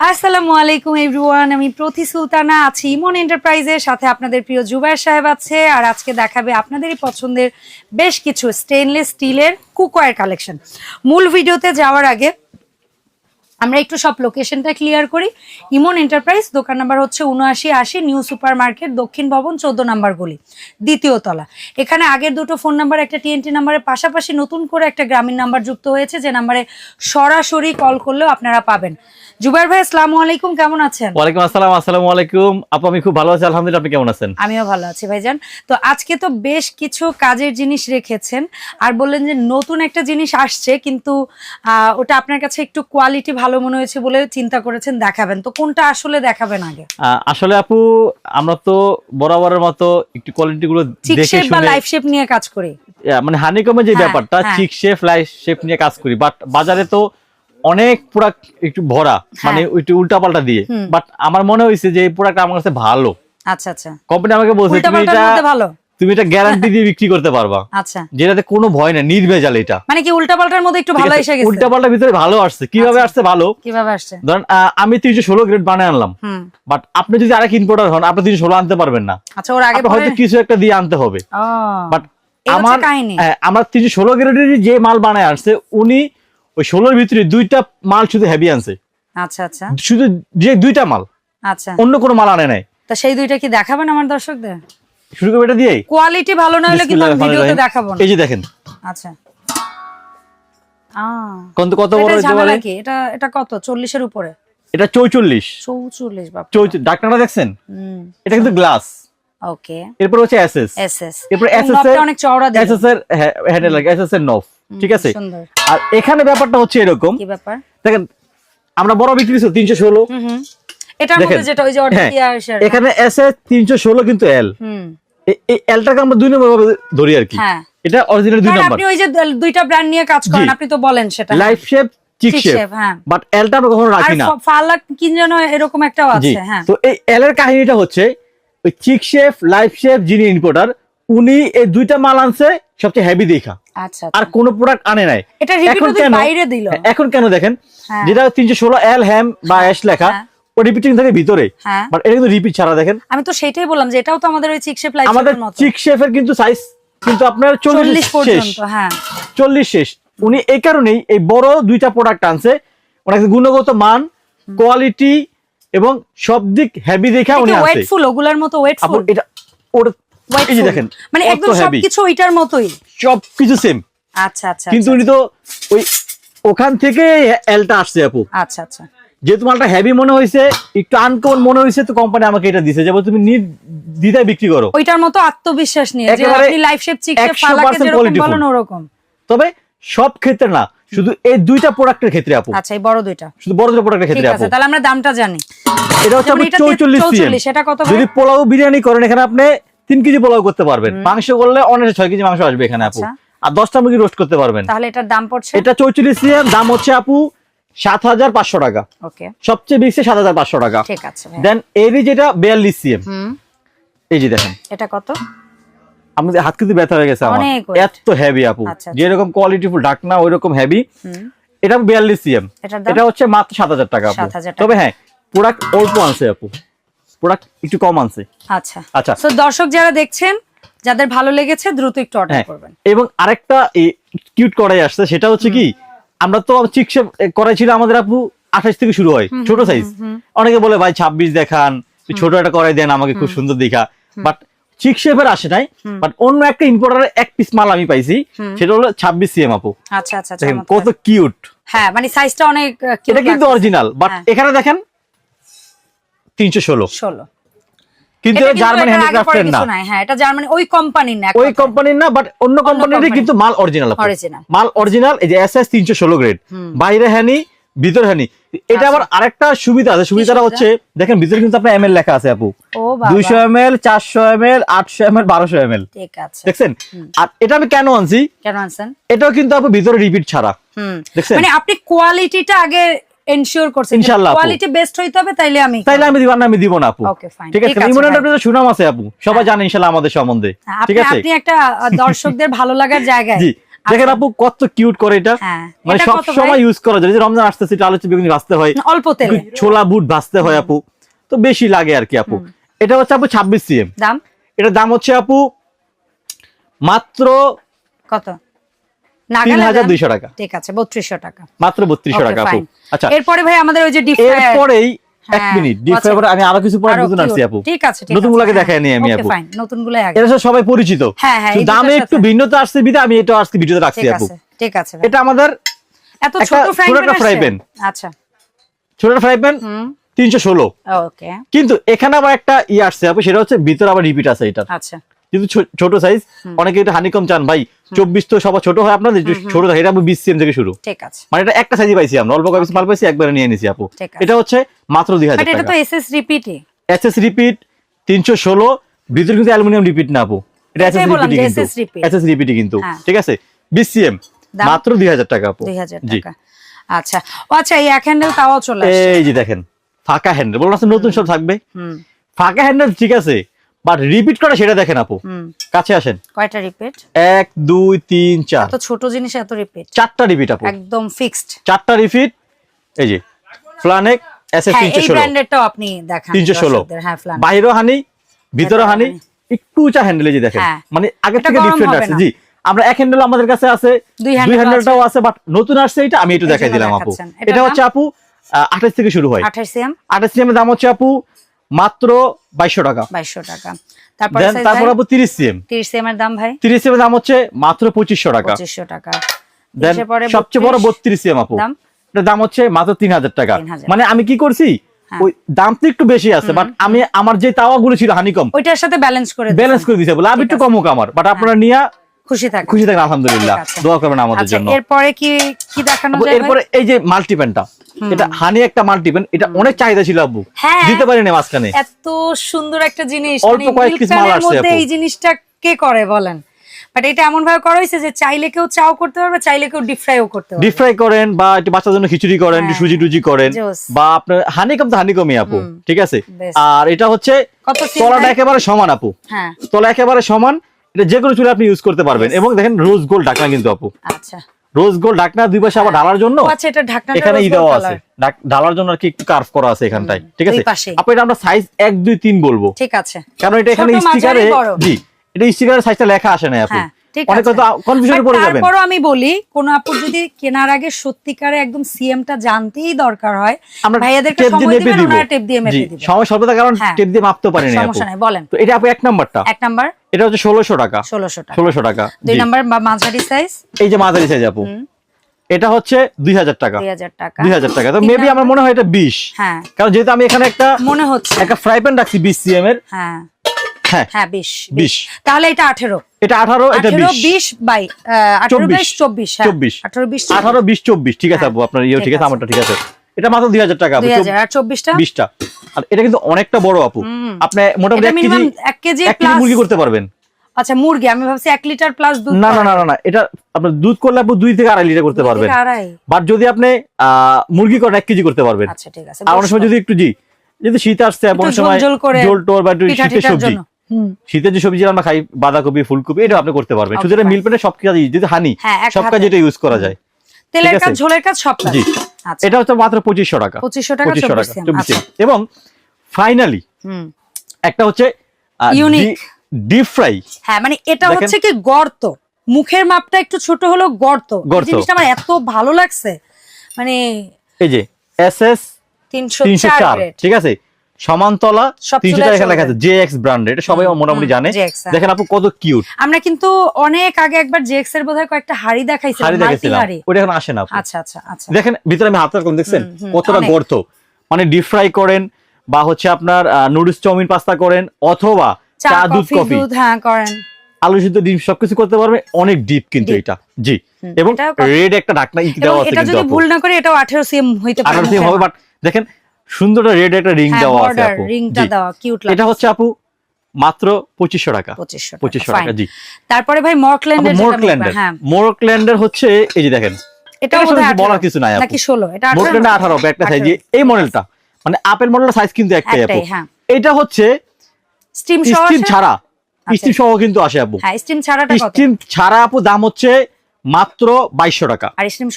আসসালামু আলাইকুম এভরিওয়ান আমি প্রতি সুলতানা আছি। ইমন এন্টারপ্রাইজের সাথে আপনাদের প্রিয় জুবাইর সাহেব আছে, আর আজকে দেখাবে আপনাদেরই পছন্দের বেশ কিছু স্টেনলেস স্টিলের কুকওয়ার কালেকশন মূল ভিডিওতে যাওয়ার আগে আমরা একটু সব লোকেশনটা ক্লিয়ার করি। ইমন এন্টারপ্রাইজ দোকান নাম্বার হচ্ছে উনআশি আশি নিউ সুপার মার্কেট দক্ষিণ ভবন চোদ্দ নাম্বার গলি দ্বিতীয় তলা। এখানে আগের দুটো ফোন নাম্বার একটা টিএনটি নাম্বারের পাশাপাশি নতুন করে একটা গ্রামীণ নাম্বার যুক্ত হয়েছে যে নাম্বারে সরাসরি কল করলেও আপনারা পাবেন। জুবাইর ভাই আসসালামু আলাইকুম কেমন আছেন? ওয়ালাইকুম আসসালাম আসসালামু আলাইকুম। আপু আমি খুব ভালো আছি আলহামদুলিল্লাহ আপনি কেমন আছেন? আমিও ভালো আছি ভাইজান। তো আজকে তো বেশ কিছু কাজের জিনিস রেখেছেন আর বললেন যে নতুন একটা জিনিস আসছে কিন্তু আহ, ওটা আপনার কাছে একটু কোয়ালিটি ভালো মনে হয়েছে বলে চিন্তা করেছেন দেখাবেন। তো কোনটা আসলে দেখাবেন আগে? আসলে আপু আমরা তো বরাবরের মতো একটু কোয়ালিটি গুলো দেখে বা লাইফ শেপ নিয়ে কাজ করি। মানে হানিকমের যে হ্যাঁ, ব্যাপারটা হ্যাঁ। চিক শেপ লাইফ শেপ নিয়ে কাজ করি। বাট বাজারে তো অনেক প্রোডাক্ট একটু ভরা মানে একটু উল্টা পাল্টা দিয়ে বাট আমার মনে হয়েছে যে এই প্রোডাক্ট আমার কাছে ভালো। আচ্ছা আচ্ছা। কোম্পানি আমাকে বলছে তুমি এটা ভালো? তুমি এটা গ্যারান্টি দিয়ে বিক্রি করতে পারবা। আচ্ছা। যেটাতে কোনো ভয় নেই নির্ভেজাল এটা। মানে কি উল্টা পাল্টার মধ্যে একটু ভালো এসে গেছে? উল্টা পাল্টা ভিতরে ভালো আসছে। কীভাবে আচ্ছা। আসছে? ভালো। কীভাবে আসছে? ধরেন আমি তিনশো ষোলো গ্রেড বানায় আনলাম। হুম। বাট আপনি যদি আরেক ইম্পোর্টার হন আপনি তিনশো ষোলো আনতে পারবেন না। আচ্ছা ওর আগে হয়তো কিছু একটা দিয়ে আনতে হবে। ও। বাট আমার হ্যাঁ, আমার তিনশো ষোলো গ্রেডের যে মাল বানায় আসছে উনি ওই ষোলোর ভিতরে দুইটা মাল শুধু হেভি আনছে। আচ্ছা আচ্ছা। শুধু যে দুইটা মাল আচ্ছা। অন্য কোনো মাল আনে নাই। তা সেই দুইটা কি দেখাবেন আমার দর্শকদের? শুরু করবে এটা কোয়ালিটি ভালো না হলে কিন্তু আমি ভিডিওতে দেখাবো না। এই যে দেখেন। আচ্ছা। কত কত বড় হতে পারে এটা এটা কত? চল্লিশের উপরে? এটা চৌচল্লিশ। চৌচল্লিশ বাপ। চৌচল্লিশ ডাক্তারটা দেখছেন? হুম। এটা কিন্তু গ্লাস ওকে এরপর হচ্ছে এসএস এস এস এরপর এসএস এর অনেক চওড়া দিয়ে এসএস এর হ্যান্ডেল লাগে। এসএস এর নফ ঠিক আছে? আর এখানে ব্যাপারটা হচ্ছে এরকম। কি ব্যাপার? দেখেন আমরা বড় বিক্রি করছি তিনশো ষোলো। হুম হুম। এটার মধ্যে যেটা ওই যে হ্যাঁ, অর্ধেক ইয়া আসে এখানে এস এ তিনশো ষোলো কিন্তু এল হুম। এই এলটাকে আমরা দুই নম্বর ভাবে ধরি আর কি। হ্যাঁ। এটা অরিজিনাল দুই নম্বর। আপনি ওই যে দুইটা ব্র্যান্ড নিয়ে কাজ করেন আপনি তো বলেন সেটা লাইফ শেপ চিক শেপ হ্যাঁ। বাট এলটা আমরা কখনো রাখি না। ফালাক কি যেন এরকম একটাও আছে হ্যাঁ। তো এই এল এর কাহিনীটা হচ্ছে ওই চিক শেপ লাইফ শেপ যিনি ইম্পোর্টার উনি এই দুইটা মাল আনছে সবচেয়ে হেভি দেখা। আচ্ছা আর কোন প্রোডাক্ট আনে নাই। এটা কেন বাইরে দিল। হ্যাঁ, এখন কেন দেখেন? হ্যাঁ। যেটা তিনশো ষোলো এল হ্যাম বা এস লেখা হ্যাঁ। রিপিটিং থাকে ভিতরে। হ্যাঁ। বাট এটা কিন্তু রিপিট ছাড়া দেখেন। আমি তো সেটাই বললাম যে এটাও তো আমাদের ওই চিক শেপ লাইফ আমাদের চিক শেফের কিন্তু সাইজ কিন্তু আপনার চল্লিশ চল্লিশ শেষ। পর্যন্ত হ্যাঁ। চল্লিশ শেষ। উনি এই কারণেই এই বড় দুইটা প্রোডাক্ট আনছে। ওনাকে গুণগত মান কোয়ালিটি এবং সব দিক হেভি দেখা উনি আনছে। ওয়েটফুল ওগুলার মতো আপু ওয়েটফুল এটা ওটা এই দেখেন মানে একদম সবকিছু ওইটার মতোই। সব কিছু সেম আচ্ছা আচ্ছা কিন্তু উনি তো ওই ওখান থেকে এলটা আসছে আপু। আচ্ছা আচ্ছা। যেহেতু মালটা হেভি মনে হয়েছে একটু আনকমন মনে হয়েছে তো কোম্পানি আমাকে এটা দিছে। যেমন তুমি দিদায় বিক্রি করো। ওইটার মতো আত্মবিশ্বাস নিয়ে যে আপনি লাইফ শেপ চিক শেপ ফালাকে যেরকম বলেন ওরকম। তবে সব ক্ষেত্রে না শুধু এই দুইটা প্রোডাক্টের ক্ষেত্রে আপু। আচ্ছা এই বড় দুইটা। শুধু বড় দুটো প্রোডাক্টের ক্ষেত্রে আপু। তাহলে আমরা দামটা জানি। এটা হচ্ছে যেমন আপনি এটা চৌচল্লিশ 44 এটা কত যদি পোলাও বিরিয়ানি করেন এখানে আপনি তিন কেজি পোলাও করতে পারবেন। মাংস করলে অনেক ছয় কেজি মাংস আসবে এখানে আপু। আচ্ছা। আর দশটা মুরগি রোস্ট করতে পারবেন। তাহলে এটার দাম পড়ছে? এটা চৌচল্লিশ সিএম দাম হচ্ছে আপু সাত হাজার পাঁচশো টাকা। ওকে। সবচেয়ে বেশি সাত হাজার পাঁচশো টাকা। ঠিক আছে দেন এরই যেটা বিয়াল্লিশ সিএম। হুম। এই যে দেখেন। এটা কত? আমাদের হাত কিন্তু ব্যথা হয়ে গেছে আমার। এত হেভি আপু। আচ্ছা, আচ্ছা। যেরকম কোয়ালিটিফুল ডাকনা ওই রকম হেভি হুম। এটা বিয়াল্লিশ সিএম। এটা হচ্ছে মাত্র সাত হাজার টাকা আপু। তবে হ্যাঁ প্রোডাক্ট অল্প আনছে আপু। প্রোডাক্ট একটু কম আনছে। আচ্ছা। আচ্ছা। সো দর্শক যারা দেখছেন যাদের ভালো লেগেছে দ্রুত একটু অর্ডার হ্যাঁ। করবেন। এবং আরেকটা কিউট করাই আসছে সেটা হচ্ছে কি? আমরা তো চিকসে করাই ছিল আমাদের আপু আঠাশ থেকে শুরু হয় ছোট সাইজ অনেকে বলে ভাই ছাব্বিশ দেখান ছোট একটা করাই দেন আমাকে খুব সুন্দর দেখা। বাট চিক শেপের আসে নাই বাট অন্য একটা ইম্পোর্টারের এক পিস মাল আমি পাইছি সেটা হলো ছাব্বিশ সিএম আপু। আচ্ছা আচ্ছা কত কিউট হ্যাঁ মানে সাইজটা অনেক এটা কিন্তু অরিজিনাল বাট হ্যাঁ। এখানে দেখেন তিনশো ষোলো। ষোলো। কিন্তু জার্মানি হ্যান্ডিক্রাফটের না। হ্যাঁ এটা জার্মানি ওই কোম্পানির না ওই কোম্পানির না বাট অন্য কোম্পানির company। কিন্তু মাল অরিজিনাল Original। মাল অরিজিনাল এই যে এস এস তিনশো ষোলো গ্রেড বাইরে হ্যানি ভিতর হ্যানি। এটা আবার আরেকটা সুবিধা আছে। সুবিধাটা হচ্ছে দেখেন ভিতরে কিন্তু আপনার এম এল লেখা আছে আপু। দুইশো এম এল চারশো এম এল আটশো এম এল বারোশো এম এল দেখছেন? আর এটা আমি কেন আনছি? কেন আনছেন? এটাও কিন্তু আপু ভিতরে রিপিট ছাড়া। দেখছেন? মানে আপনি কোয়ালিটিটা আগে এনশিওর ইনশাআল্লাহ কোয়ালিটি বেস্ট হইতে হবে তাইলে আমি তাইলে আমি দিব না আমি দিব না আপু. ঠিক আছে ইমন এন্টারপ্রাইজের সুনাম আছে আপু। সবাই জানে ইনশাআল্লাহ আমাদের সম্বন্ধে। হ্যাঁ, ঠিক আছে? আপনি একটা দর্শকদের ভালো লাগার জায়গায় জি। দেখেন আপু কত কিউট করে এটা। হ্যাঁ। মানে সব সময় ইউজ করা যায়। যে রমজান আসতেছে এটা আলু বেগুনি ভাজতে হয়। অল্প তেলে। ছোলা বুট ভাজতে হয় আপু। তো বেশি লাগে আর কি আপু। এটা হচ্ছে আপু ছাব্বিশ সিএম। দাম? এটার দাম হচ্ছে আপু মাত্র কত? তিন নাগালে হাজার দাম? দুইশো টাকা। ঠিক আছে বত্রিশশো টাকা। মাত্র বত্রিশশো Okay, টাকা আপু। আচ্ছা। এরপরে ভাই আমাদের ওই যে ডিপ এরপরেই এক মিনিট ডিপ আচ্ছা। আমি আরও কিছু পরে নতুন আসছি আপু। ঠিক আছে নতুন গুলাকে। নি আমি আপু। fine, নতুনগুলাই আগে। এটা সবাই পরিচিত। হ্যাঁ, হ্যাঁ, দামে একটু ভিন্নতা আসছে বিধে আমি এটা আজকে ভিডিওতে রাখছি আপু। ঠিক আছে এটা আমাদের এত ছোট ফ্রাই প্যান আচ্ছা। ছোট ফ্রাই প্যান তিনশো ষোলো। কিন্তু এখানে আবার একটা ই আসছে আপু সেটা হচ্ছে ভিতরে আবার রিপিট আছে এটা আচ্ছা। কিন্তু ছোট সাইজ অনেকে এটা হানিকম চান। ভাই চব্বিশ তো সবার ছোট হয় আপনাদের ছোট থাকে এটা বিশ সিএম থেকে শুরু। ঠিক আছে। মানে এটা একটা সাইজই পাইছি আমরা অল্প কয়েক মাল পাইছি একবারে নিয়ে নিছি আপু। এটা হচ্ছে মাত্র দুই হাজার টাকা। তো এসএস রিপিট তিনশো ষোলো ভিতরে কিন্তু অ্যালুমিনিয়াম রিপিট না আপু। এটা এসএস রিপিট কিন্তু। এসএস রিপিট কিন্তু। হ্যাঁ। ঠিক আছে? বিশ সিএম মাত্র দুই হাজার টাকা আপু। দুই হাজার জি। টাকা। আচ্ছা। আচ্ছা এই এক হ্যান্ডেল তাওয়াও চলে এই যে দেখেন ফাঁকা হ্যান্ডেল বললাম না, নতুন সব থাকবে। ফাঁকা হ্যান্ডেল ঠিক আছে বাট রিপিট করা সেটা দেখেন আপু। কাছে আসেন। কয়টা রিপিট এক দুই তিন চার। এত ছোট জিনিস এত রিপিট চারটা রিপিট আপু। একদম ফিক্সড চারটা রিপিট এই যে ফ্লানেক এস এস হ্যাঁ এই ব্র্যান্ডেরটাও আপনি দেখান তিনশো ষোলো। দর্শকদের। হ্যাঁ ফ্লান বাইরেও হানি ভিতরে হানি। একটু উঁচা হ্যান্ডেলে যে দেখেন। হ্যাঁ। মানে আগের থেকে ডিফারেন্ট আছে। জি আমরা এক হ্যান্ডেল আমাদের কাছে আছে দুই হ্যান্ডেলটাও আছে। বাট নতুন আসছে এটা আমি একটু দেখাই দিলাম আপু। এটা হচ্ছে আপু আঠাশ থেকে শুরু হয়। আঠাশ সিএম আঠাশ সিএম এর দাম হচ্ছে আপু মাত্র বাইশশো টাকা। বাইশশো টাকা। তারপরে তারপর আপু তিরিশ সিএম তিরিশ সিএম এর দাম ভাই? তিরিশ সিএম এর দাম হচ্ছে মাত্র পঁচিশশো টাকা। পঁচিশশো টাকা। দেন তিরিশের পরে সবচেয়ে বড় বত্রিশ সিএম আপু। দাম? হচ্ছে মাত্র তিন হাজার টাকা। মানে আমি কি করছি? হ্যাঁ। ওই দাম তো একটু বেশি আছে বাট আমি আমার যে তাওয়াগুলো ছিল হানিকম ওইটার সাথে ব্যালেন্স করে ব্যালেন্স করে দিছে বলে আমি একটু কম হোক আমার। বাট আপনারা নিয়ে খুশি খুশি আলহামদুলিল্লাহ। দোয়া করবেন আমাদের আচ্ছা জন্য। এরপরে কি কি দেখানো ভাই? এরপরে এই যে মাল্টিপেনটা এটা হানি একটা মাল্টিপেন এটা অনেক চাহিদা ছিল আব্বু। হ্যাঁ। দিতে পারিনি মাঝখানে। এত সুন্দর একটা জিনিস। অল্প মানে কয়েক piece মাল আসছে এই জিনিসটা কে করে বলেন? বাট এটা এমন ভাবে করা হয়েছে যে চাইলে কেউ চাও করতে পারবে চাইলে কেউ করতে পারবে। করেন বা একটু বাচ্চার জন্য খিচুড়ি করেন হ্যাঁ। সুজি টুজি করেন বা আপনার হানিকম তো হানিকমই আপু ঠিক আছে? আর এটা হচ্ছে তলাটা একেবারে সমান আপু হ্যাঁ। তলা একেবারে সমান এটা যে কোনো চুলে আপনি ইউজ করতে পারবেন। এবং দেখেন রোজ গোল্ড ঢাকনা কিন্তু আপু। আচ্ছা। রোজ গোল্ড ঢাকনা দুই পাশে আবার ঢালার জন্য আচ্ছা এটা ঢাকনা এখানে ই দেওয়া আছে। ঢালার জন্য আর কি একটু কার্ভ করা আছে এখানটায়। ঠিক আছে? আপু এটা আমরা সাইজ এক দুই তিন বলব। ঠিক আছে। কারণ এটা এখানে স্টিকারে। জি এটা স্টিকারের সাইজটা লেখা আসে না আপু। হ্যাঁ। অনেক আছে। হয়তো কনফিউশনে But পড়ে যাবেন। তারপরও আমি বলি কোন আপু যদি কেনার আগে সত্যিকারে একদম সিএমটা জানতেই দরকার হয় আমরা ভাইয়াদেরকে সময় দিবেন ওনারা টেপ দিয়ে মেপে দিবেন। সময় স্বল্পতা কারণ হ্যাঁ। টেপ দিয়ে মাপতে পারিনি আপু। সমস্যা নাই বলেন। তো এটা আপু এক নাম্বারটা। এক নাম্বার? এটা হচ্ছে ষোলোশো টাকা। টাকা। ষোলোশো টাকা। দুই জি। নাম্বার মাঝারি সাইজ এই যে মাঝারি সাইজ আপু। এটা হচ্ছে দুই হাজার টাকা। দুই হাজার টাকা। তো মেবি আমার মনে হয় এটা বিশ। হ্যাঁ। কারণ যেহেতু আমি এখানে একটা মনে হচ্ছে। একটা ফ্রাই প্যান রাখছি বিশ সিএম এর। হ্যাঁ। হ্যাঁ। হ্যাঁ বিশ বিশ। তাহলে এটা আঠেরো। এটা আঠারো এটা বিশ। বাই চব্বিশ। চব্বিশ হ্যাঁ। চব্বিশ। আঠেরো বিশ আঠারো বিশ চব্বিশ। ঠিক আছে আপু আপনার ইয়ে ঠিক আছে। আমারটা ঠিক আছে। এটা মাত্র দুই হাজার টাকা চব্বিশটা? বিশটা। আর এটা কিন্তু অনেকটা বড় আপু। আপনি মোটামুটি এক কেজি এক কেজি মুরগি করতে পারবেন। আচ্ছা মুরগি আমি ভাবছি এক লিটার প্লাস দুধ না না না না এটা আপনার দুধ করলে দুই থেকে আড়াই লিটার করতে পারবেন। বাট যদি আপনি আহ, মুরগি করেন এক কেজি করতে পারবেন। আচ্ছা ঠিক আছে। আর অনেক সময় যদি একটু জি যদি শীত আসছে অনেক সময় জোল টোল বা শীতের সবজি। শীতের যে সবজি আমরা খাই বাঁধাকপি ফুলকপি এটা আপনি করতে পারবেন। শুধু এটা. মিল পেটে সব কাজ যদি হানি হ্যাঁ, সব। কাজ এটা ইউজ করা যায়। তেলের কাজ ঝোলের কাজ সব জি। আচ্ছা। এটা হচ্ছে মাত্র পঁচিশশো টাকা। পঁচিশশো টাকা পঁচিশশো টাকা সিএম চব্বিশ আচ্ছা। সিএম। এবং ফাইনালি হুম। একটা হচ্ছে Unique. ডিপ ফ্রাই হ্যাঁ মানে এটা হচ্ছে কি গর্ত। মুখের মাপটা একটু ছোট হলো গর্ত। গর্ত। জিনিসটা আমার এত ভালো লাগছে। মানে এই যে এস এস তিনশো তিনশো চার চার ঠিক আছে? সমানতলা সব তিনশো টাকা লেখা আছে জে ব্র্যান্ড এটা সবাই মোটামুটি জানে। দেখেন আপু কত কিউট আমরা কিন্তু অনেক আগে একবার জেক্স এর বোধহয় কয়েকটা হাড়ি দেখাইছিলাম হাড়ি মাল্টি দেখেছিলাম হাড়ি। ওটা এখন আসে না আচ্ছা আচ্ছা আচ্ছা। দেখেন ভিতরে আমি হাত রাখলাম দেখছেন? কতটা গর্ত। মানে ডিপ ফ্রাই করেন বা হচ্ছে আপনার নুডলস চাউমিন পাস্তা করেন অথবা চা দুধ কফি হ্যাঁ করেন। আলু সিদ্ধ ডিম সবকিছু করতে পারবে অনেক ডিপ কিন্তু এটা। জি। এবং রেড একটা ঢাকনা দেওয়া আছে এটা কিন্তু যদি ভুল না করি এটাও আঠেরো সিএম হইতে পারে আঠারো মুখের হবে বাট দেখেন সুন্দর রেড একটা রিং হ্যাঁ দেওয়া আছে আপু। রিংটা দেওয়া কিউট এটা হচ্ছে আপু মাত্র পঁচিশশো টাকা। পঁচিশশো টাকা জি। তারপরে ভাই মর্কল্যান্ডের মোরকল্যান্ডের মোরকল্যান্ডের হচ্ছে এই যে দেখেন সাথে বলার কিছু নাই। নাকি ষোলো? এটা মোরকল্যান্ডে আঠারো হবে একটা সাইজ এই মডেলটা মানে আপেল মডেলের সাইজ কিন্তু একটাই আপু। হ্যাঁ। এটা হচ্ছে স্টিম সহ স্টিম ছাড়া। আচ্ছা। স্টিম সহ কিন্তু আসে আপু। হ্যাঁ স্টিম ছাড়াটা কত? স্টিম ছাড়া আপু দাম হচ্ছে মাত্র বাইশশো টাকা। আর স্টিম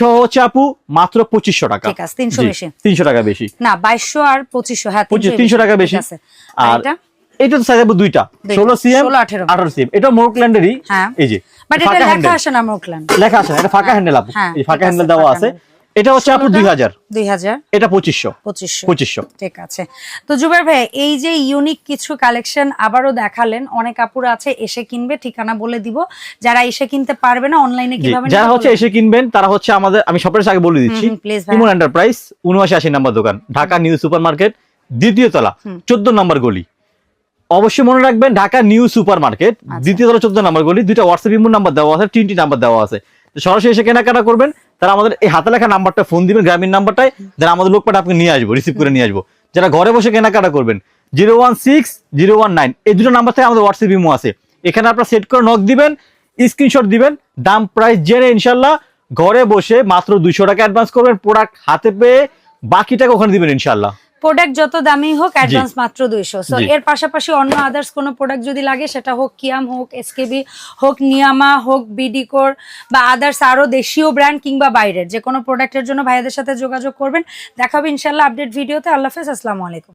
সহ হচ্ছে আপু মাত্র পঁচিশশো টাকা। তিনশো আছে, 300 বেশি। 300 টাকা বেশি। না বাইশশো আর পঁচিশশো হ্যাঁ পঁচিশ তিনশো টাকা বেশি। আছে। আর এটা? তো সাইজ দুইটা। ষোলো সিএম 16, 18 আঠারো সিএম। এটা মোরকল্যান্ডেরই। এই যে ফাঁকা লেখা আসে না মোরকল্যান্ড লেখা আছে না, এটা ফাঁকা হ্যান্ডেল আপু। হ্যাঁ, এই ফাঁকা হ্যান্ডেল দেওয়া আছে। এটা হচ্ছে আপু দুই হাজার। দুই হাজার? এটা পঁচিশশো। পঁচিশশো। পঁচিশশো। ঠিক আছে। তো জুবের ভাই এই যে ইউনিক কিছু কালেকশন আবারও দেখালেন অনেক আপুরা আছে এসে কিনবে ঠিকানা বলে দিব। যারা এসে কিনতে পারবে না অনলাইনে কীভাবে যারা হচ্ছে এসে কিনবেন তারা হচ্ছে আমাদের আমি সবার আগে বলে দিচ্ছি। ইমন এন্টারপ্রাইজ উনআশি আশি নাম্বার দোকান ঢাকা নিউ সুপার মার্কেট দ্বিতীয় তলা চোদ্দ নম্বর গলি। অবশ্যই মনে রাখবেন ঢাকা নিউ সুপার মার্কেট। দ্বিতীয় তলা চোদ্দ নম্বর গলি দুইটা হোয়াটসঅ্যাপ ইমো নাম্বার দেওয়া আছে তিনটি নাম্বার দেওয়া আছে। সরাসরি এসে কেনাকাটা করবেন তারা আমাদের এই হাতে লেখা নাম্বারটা ফোন দিবেন গ্রামীণ নাম্বারটাই যারা আমাদের লোকপাটা আপনি নিয়ে আসব রিসিভ করে নিয়ে আসব। যারা ঘরে বসে কেনাকাটা করবেন zero one six zero one nine এই দুটো নাম্বার থেকে আমাদের হোয়াটসঅ্যাপ ইমো আছে। এখানে আপনারা সেট করে নক দিবেন স্ক্রিনশট দিবেন, দাম প্রাইস জেনে ইনশাল্লাহ ঘরে বসে মাত্র দুইশো টাকা অ্যাডভান্স করবেন প্রোডাক্ট হাতে পেয়ে বাকি টাকা ওখানে দিবেন ইনশাল্লাহ। প্রোডাক্ট যত দামি হোক অ্যাডভান্স মাত্র দুইশো। সো এর পাশাপাশি অন্য আদার্স কোনো প্রোডাক্ট যদি লাগে সেটা হোক কিয়াম হোক এসকেবি হোক নিয়ামা হোক বিডিকোর বা আদার্স আরও দেশীয় ব্র্যান্ড কিংবা বাইরের যে কোনো প্রোডাক্টের জন্য ভাইয়াদের সাথে যোগাযোগ করবেন। দেখাবে ইনশাল্লাহ আপডেট ভিডিওতে। আল্লাহ হাফেজ আসসালামু আলাইকুম।